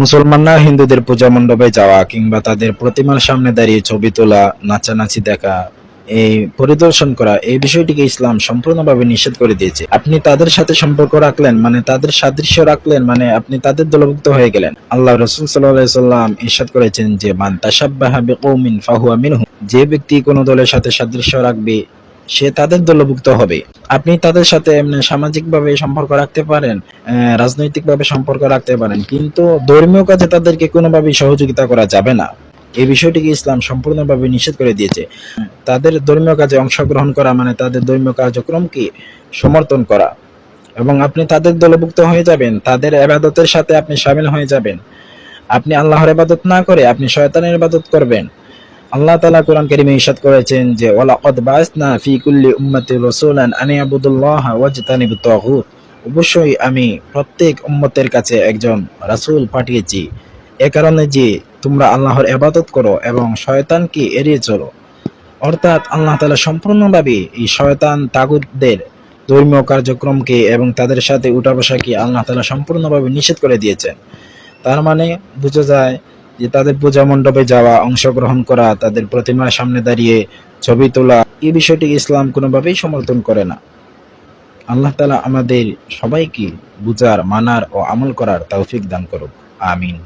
মুসলমানরা হিন্দুদের পূজা মণ্ডপে যাওয়া কিংবা তাদের প্রতিমার সামনে দাঁড়িয়ে ছবি তোলা, নাচানাচি দেখা, এই পরিদর্শন করা, এই বিষয়টিকে ইসলাম সম্পূর্ণভাবে নিষেধ করে দিয়েছে। আপনি তাদের সাথে সম্পর্ক রাখলেন মানে তাদের সাদৃশ্য রাখলেন মানে আপনি তাদের দলভুক্ত হয়ে গেলেন। আল্লাহ রসুল সাল্লাহ সাল্লাম ইরশাদ করেছেন যে, মান তাসাব্বাহা বিকৌমিন ফাহুয়া মিনহু। যে ব্যক্তি কোনো দলের সাথে সাদৃশ্য রাখবে সে তাদের দলভুক্ত হবে। আপনি তাদের সাথে এমনি সামাজিকভাবে সম্পর্ক রাখতে পারেন রাজনৈতিকভাবে সম্পর্ক রাখতে পারেন, কিন্তু ধর্মীয় কাজে তাদেরকে কোনোভাবেই সহযোগিতা করা যাবে না। এই বিষয়টিকে ইসলাম সম্পূর্ণভাবে নিষেধ করে দিয়েছে। তাদের ধর্মীয় কাজে অংশগ্রহণ করা মানে তাদের ধর্মীয় কার্যক্রমকে সমর্থন করা। এবং আপনি তাদের দলভুক্ত হয়ে যাবেন, তাদের এবাদতের সাথে আপনি সামিল হয়ে যাবেন। আপনি আল্লাহর ইবাদত না করে আপনি শয়তানের ইবাদত করবেন। আল্লাহ তালা কোরআন কারিমে ইরশাদ করেছেন যে, ওয়ালাকাদ বাসনা ফি কুল্লি উম্মতি রাসূলান আন ইয়াবুদুল্লাহ ওয়াজতানিবুত তাগুত। অবশ্যই আমি প্রত্যেক উম্মতের কাছে একজন রাসূল পাঠিয়েছি। এ কারণে যে তোমরা আল্লাহর এবাদত করো এবং শয়তানকে এড়িয়ে চলো। অর্থাৎ আল্লাহ তাআলা সম্পূর্ণভাবে এই শয়তান, তাগুতদের ধর্মীয় কার্যক্রমকে এবং তাদের সাথে উঠা বসাকে আল্লাহ তালা সম্পূর্ণভাবে নিষেধ করে দিয়েছেন। তার মানে বোঝা যায় যে তাদের পূজা মণ্ডপে যাওয়া, অংশগ্রহণ করা, তাদের প্রতিমার সামনে দাঁড়িয়ে ছবি তোলা এই বিষয়টি ইসলাম কোনোভাবেই সমর্থন করে না। আল্লাহ তালা আমাদের সবাইকে বুজার, মানার ও আমল করার তৌফিক দান করুক। আমিন।